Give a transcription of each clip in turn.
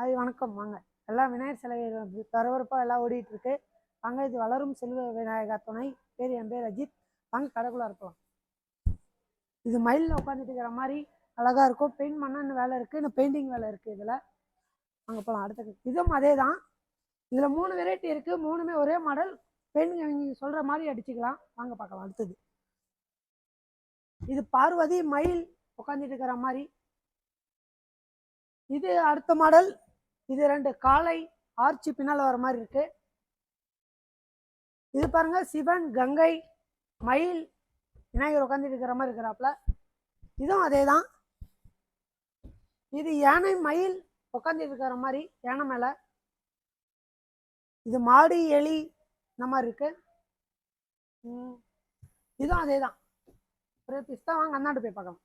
அது வணக்கம். வாங்க. எல்லாம் விநாயகர் சிலை பரபரப்பாக எல்லாம் ஓடிட்டு இருக்கு வாங்க இது வளரும் செல்வ விநாயகர் துணை பேர் என் பேர் அஜித். வாங்க கடைக்குள்ள இருக்கலாம். இது மயிலில் உட்காந்துட்டு இருக்கிற மாதிரி அழகாக இருக்கும். பெயிண்ட் பண்ண இன்னும் வேலை இருக்குது இன்னும் பெயிண்டிங் வேலை இருக்குது இதில். அங்கே போகலாம் அடுத்த இதுவும் அதே தான் இதில் மூணு வெரைட்டி இருக்குது மூணுமே ஒரே மாடல் பெயிண்ட் நீங்கள் சொல்கிற மாதிரி அடிச்சுக்கலாம். வாங்க பார்க்கலாம். அடுத்தது. இது பார்வதி மயில் உட்காந்துட்டு இருக்கிற மாதிரி. இது அடுத்த மாடல் இது ரெண்டு காளை ஆர்ச்சி பின்னால் வர மாதிரி இருக்கு. இது பாருங்க சிவன் கங்கை மயில் விநாயகர் உட்காந்துட்டு இருக்கிற மாதிரி இருக்கிறாப்புல. இதுவும் அதே தான் இது யானை மயில் உட்காந்துட்டு இருக்கிற மாதிரி யானை மேலே. இது மாடு எலி இந்த மாதிரி இருக்கு. இதுவும் அதே தான் ஒரு பிஸ்தா வாங்க அந்தாண்டு போய் பார்க்கலாம்.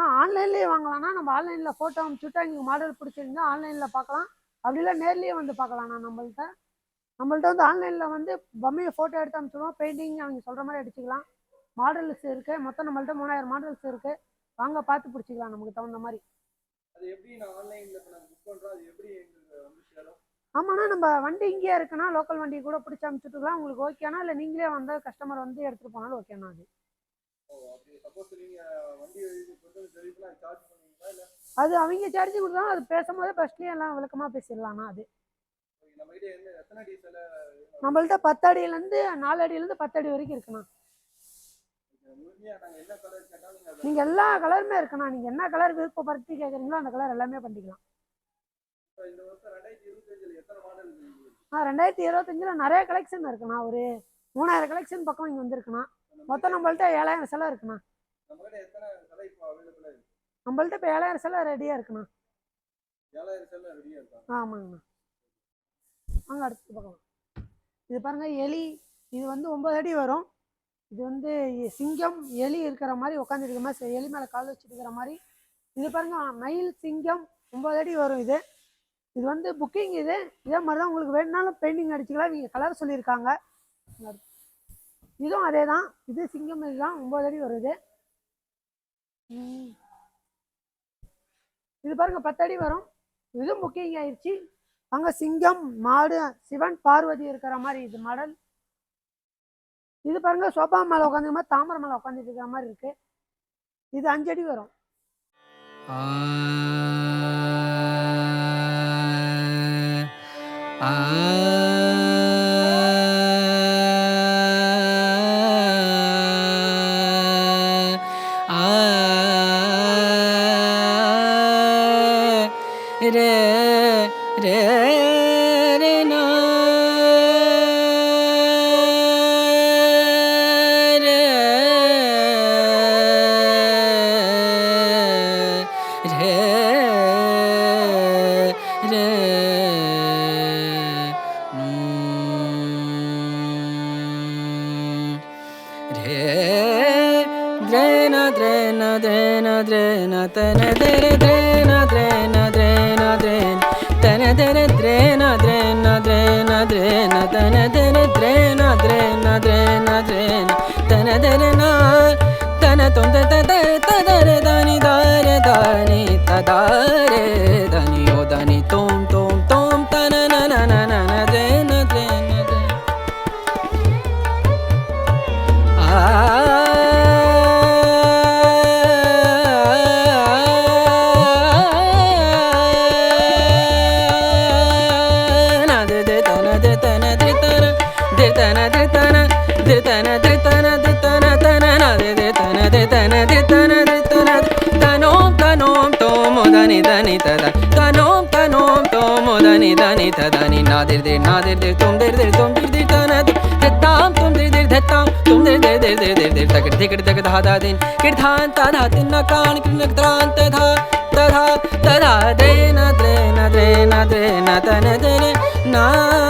ஆ ஆன்லைன்லேயே வாங்கலாம்னா நம்ம ஆன்லைனில் ஃபோட்டோ அனுப்பிச்சுட்டா நீங்கள் மாடல் பிடிச்சிருந்தா ஆன்லைனில் பார்க்கலாம். அப்படி இல்லை நேர்லேயே வந்து பார்க்கலாம் நான் நம்மள்ட்ட. நம்மள்ட்ட வந்து ஆன்லைனில் வந்து பொம்மையை ஃபோட்டோ எடுத்து அனுப்பிச்சிடுவோம். பெயிண்டிங் அவங்க சொல்கிற மாதிரி அடிச்சுக்கலாம். மாடல்ஸ் இருக்குது மொத்தம் நம்மள்ட்ட மூணாயிரம் மாடல்ஸ் இருக்குது வாங்க பார்த்து பிடிச்சிக்கலாம் நமக்கு தகுந்த மாதிரி. அது எப்படி நான் ஆன்லைன்ல இப்போ நாங்கள் புக் பண்றோம்? அது எப்படி எங்களுக்கு ஆமாண்ணா நம்ம வண்டி இங்கேயே இருக்குன்னா லோக்கல் வண்டி கூட பிடிச்சி அனுப்பிச்சுட்டுக்கலாம் உங்களுக்கு ஓகேனா இல்லை நீங்களே வந்து கஸ்டமர் வந்து எடுத்துகிட்டு போனாலும் ஓகேண்ணா அது. அது அவங்க சார்ஜ் கொடுத்தாலும் அது பேசும்போதே ஃபஸ்ட்லேயே எல்லாம் விளக்கமாக பேசிடலாம்ண்ணா அது. நம்ம கிட்ட என்ன எத்தனை அடி சிலை நம்மள்ட்ட பத்து அடியிலேருந்து நாலு அடியிலேருந்து பத்து அடி வரைக்கும் இருக்குண்ணா. நீங்கள் எல்லா கலருமே இருக்குண்ணா. நீங்கள் என்ன கலர் விருப்பப்படுத்தி கேட்குறீங்களோ அந்த கலர் எல்லாமே பண்ணிக்கலாம் இப்ப இந்த வருஷம் ரெண்டாயிரத்தி இருபத்தஞ்சுல எத்தனை மாடல் இருக்கு ஆ ரெண்டாயிரத்தி இருபத்தஞ்சில் நிறைய கலெக்ஷன் இருக்குண்ணா. ஒரு மூணாயிரம் கலெக்ஷன் பக்கம் இங்கே வந்திருக்குண்ணா. மொத்தம் நம்மள்ட்ட ஏழாயிரம் சிலை இருக்குண்ணா. நம்மள்கிட்ட இப்போ நம்மள்ட்ட இப்போ ஏழாயிரம் சிலை ரெடியாக இருக்குண்ணா. ஆமாங்கண்ணா. வாங்க அடுத்து பார்க்கலாம். இது பாருங்க எலி. இது வந்து ஒம்பது அடி வரும். இது வந்து சிங்கம் எலி இருக்கிற மாதிரி உட்காந்துருக்க மாதிரி எலி மேலே கால் வச்சுருக்கிற இருக்கிற மாதிரி. இது பாருங்க மயில் சிங்கம் ஒம்பது அடி வரும் இது. இது வந்து புக்கிங் இது. இதே மாதிரி தான் உங்களுக்கு வேணுனாலும் பெயிண்டிங் அடிச்சுக்கலாம். நீங்கள் கலர் சொல்லியிருக்காங்க. இதுவும் அதே தான் இது சிங்கம் இதுதான். ஒம்பது அடி வருது. ம். இது பாருங்க பத்து அடி வரும். இதுவும் புக்கிங் ஆயிடுச்சு அங்கே சிங்கம் மாடு சிவன் பார்வதி இருக்கிற மாதிரி இது மாடல். இது பாருங்க சோபா மேலே உட்காந்துக்க மாதிரி தாமரை மேலே உட்காந்துட்டு இருக்கிற மாதிரி இருக்கு. இது அஞ்சடி வரும். রে রে ದ್ರೇನ ತನ ತೆರೆ ದ್ರೇನ ದ್ರೇನ ದ್ರೇನ ದ್ರೇನ ತನ ತೆರೆ ದ್ರೇನ ದ್ರೇನ ದ್ರೇನ ದ್ರೇನ ತನ ತೆರೆ ದ್ರೇನ ದ್ರೇನ ದ್ರೇನ ದ್ರೇನ ತನ ತೆರೆ ನಾ ತನ ತೊಂದ ತದ ತದರೆ ದನಿ ದಾರೆ ದಾನಿ ತದಾರೆ ದನಿಯೋ ದನಿ ತೋಂ nadir dir nadir dir tum dir dir tum dir dir tana dhatam tum dir dir dhatam tum dir dir dir dir dir dir takir tikir tak dha dha din kirtan ta dha tin na kan kirnak tran ta dha ta dha ta dha de na dre na dre na dre na ta na dre na